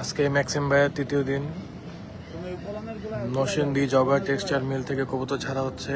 আজকে ম্যাক্সিম ভাইয়ের তৃতীয় দিন। নসেন্দি জগা টেক্সটাইল মিল থেকে কবুতর ছাড়া হচ্ছে।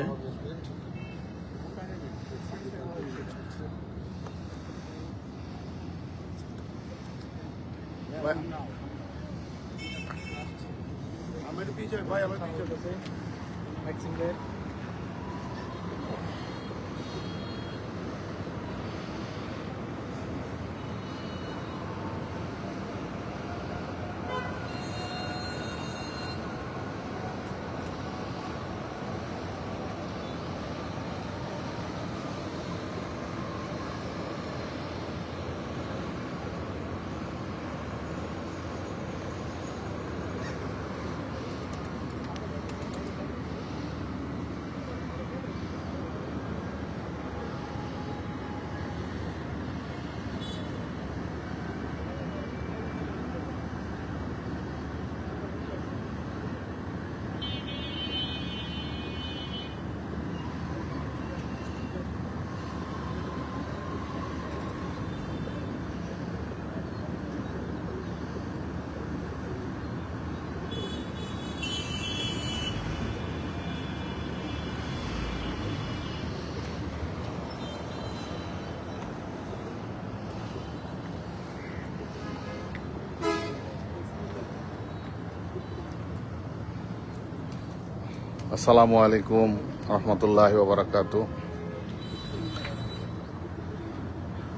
আসসালামু আলাইকুম রহমতুল্লাহ বারাকাত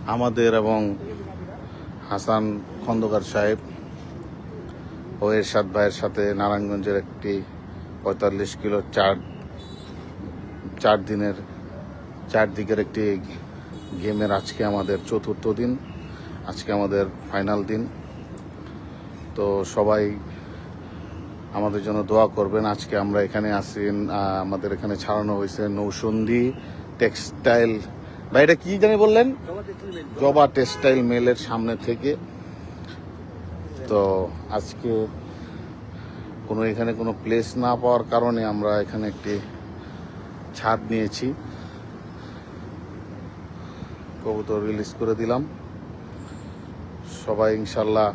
আমাদের এবং হাসান খন্দকার সাহেব ও এরশাদ ভাইয়ের সাথে নারায়ণগঞ্জের একটি পঁয়তাল্লিশ কিলো চার চার দিনের, চার দিকের একটি গেমের আজকে আমাদের চতুর্থ দিন, আজকে আমাদের ফাইনাল দিন। তো সবাই আমাদের জন্য দোয়া করবেন। আজকে আমরা এখানে আসি আমাদের এখানে ছাড়ানো হয়েছে নৌসন্ধি টেক্সটাইল। বা এটা কি জানি বললেন? জবা টেক্সটাইল মেলের সামনে থেকে। তো আজকে কোনো এখানে কোনো প্লেস না পাওয়ার কারণে আমরা এখানে একটি ছাদ নিয়েছি। কবুতর রিলিজ করে দিলাম। সবাই ইনশাল্লাহ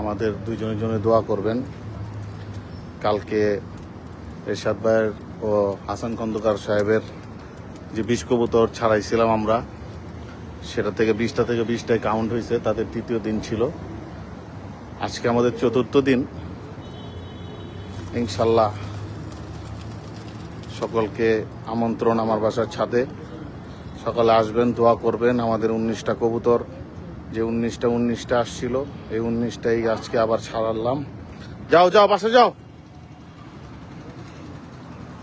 আমাদের দুইজনের জন্য দোয়া করবেন। কালকে এরশাদ ভাইয়ের ও হাসান খন্দকার সাহেবের যে বিষ কবুতর ছাড়াইছিলাম আমরা, সেটা থেকে বিশটা থেকে বিশটায় কাউন্ট হয়েছে, তাদের তৃতীয় দিন ছিল। আজকে আমাদের চতুর্থ দিন। ইনশাল্লাহ সকলকে আমন্ত্রণ আমার বাসার ছাদে। সকালে আসবেন, দোয়া করবেন আমাদের উনিশটা কবুতর। যে উনিশটা উনিশটা আসছিল, এই উনিশটাই আজকে আবার ছাড়ালাম। যাও যাও, বাসে যাও।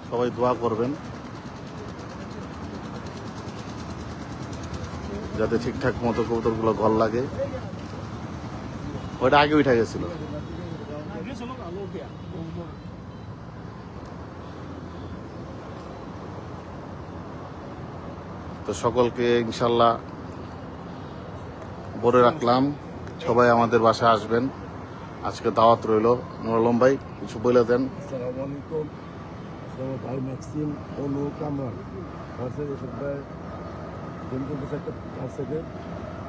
সবাই দোয়া করবেন। যাতে ঠিকঠাক মতো কবুতরগুলো ঘর লাগে। ওইটা আগে উঠে গেছিল। তো সকলকে ইনশাল্লাহ বলে রাখলাম, সবাই আমাদের বাসায় আসবেন। আজকে দাওয়াত রইল। নুরুলম ভাই, কিছু বলে দেন। আসসালামু আলাইকুম। আমার ভাই ম্যাক্সিম অনু কামরান থেকে এসব ভাই চাইতে চার থেকে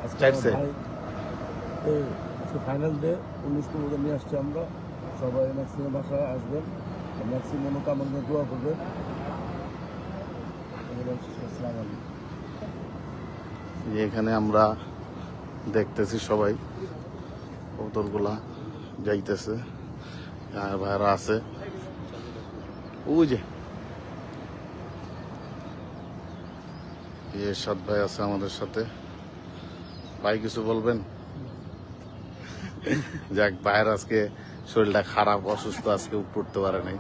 আজকে। ভাই আজকে ফাইনাল ডে উনিশ কুমোদের নিয়ে আসছি আমরা। সবাই ম্যাক্সিমের বাসায় আসবেন। ম্যাক্সিম অনু কামরান নিয়ে দোয়া করবেন এখানে আমরা দেখতেছি সবাই। কবুতরগুলা যাইতেছে। আর ভাইরা আছে। এই সাত ভাই আছে আমাদের সাথে। ভাই কিছু বলবেন? যাক, ভাইয়ের আজকে শরীরটা খারাপ, অসুস্থ, আজকে উঠতে পারে নাই।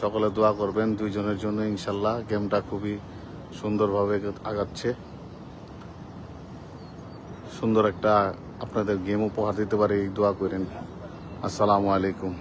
সকলে দোয়া করবেন, দুইজনের জন্য ইনশাল্লাহ। গেমটা খুবই সুন্দরভাবে আগাচ্ছে। সুন্দর একটা আপনাদের গেম উপহার দিতে পারে, এই দোয়া করেন। আসসালামু আলাইকুম।